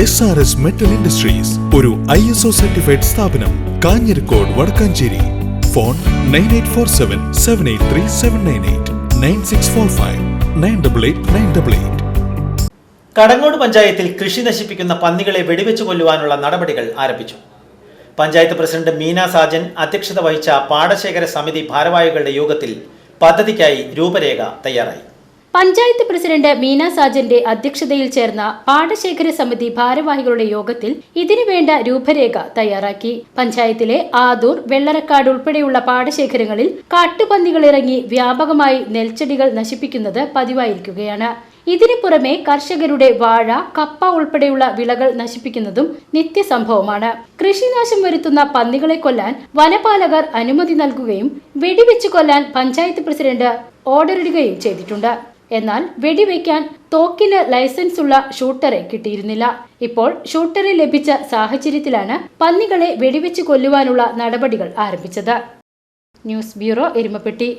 S R S metal industries ഒരു I S O certified സ്ഥാപനം Kanjirakode Vadakkanchery. Phone nine eight four seven seven eight three seven nine eight nine six four five nine double eight nine double eight Kadangode പഞ്ചായത്തിൽ കൃഷി നശിപ്പിക്കുന്ന പന്നികളെ വെടിവെച്ച് കൊല്ലുവാനുള്ള നടപടികൾ ആരംഭിച്ചു. പഞ്ചായത്ത് പ്രസിഡന്റ് മീന സാജൻ അധ്യക്ഷത വഹിച്ച പാടശേഖര സമിതി ഭാരവാഹികളുടെ യോഗത്തിൽ പദ്ധതിക്കായി രൂപരേഖ തയ്യാറായി. പഞ്ചായത്ത് പ്രസിഡന്റ് മീന സാജന്റെ അധ്യക്ഷതയിൽ ചേർന്ന പാടശേഖര സമിതി ഭാരവാഹികളുടെ യോഗത്തിൽ ഇതിനുവേണ്ട രൂപരേഖ തയ്യാറാക്കി. പഞ്ചായത്തിലെ ആദൂർ വെള്ളറക്കാട് ഉൾപ്പെടെയുള്ള പാടശേഖരങ്ങളിൽ കാട്ടുപന്നികൾ ഇറങ്ങി വ്യാപകമായി നെൽച്ചെടികൾ നശിപ്പിക്കുന്നത് പതിവായിരിക്കുകയാണ്. ഇതിനു പുറമെ കർഷകരുടെ വാഴ കപ്പ ഉൾപ്പെടെയുള്ള വിളകൾ നശിപ്പിക്കുന്നതും നിത്യസംഭവമാണ്. കൃഷിനാശം വരുത്തുന്ന പന്നികളെ കൊല്ലാൻ വനപാലകർ അനുമതി നൽകുകയും വെടിവെച്ച് കൊല്ലാൻ പഞ്ചായത്ത് പ്രസിഡന്റ് ഓർഡറിടുകയും ചെയ്തിട്ടുണ്ട്. എന്നാൽ വെടിവെക്കാൻ തോക്കിന് ലൈസൻസ് ഉള്ള ഷൂട്ടറെ കിട്ടിയിരുന്നില്ല. ഇപ്പോൾ ഷൂട്ടറെ ലഭിച്ച സാഹചര്യത്തിലാണ് പന്നികളെ വെടിവെച്ച് കൊല്ലുവാനുള്ള നടപടികൾ ആരംഭിച്ചത്. News bureau Erumapetty.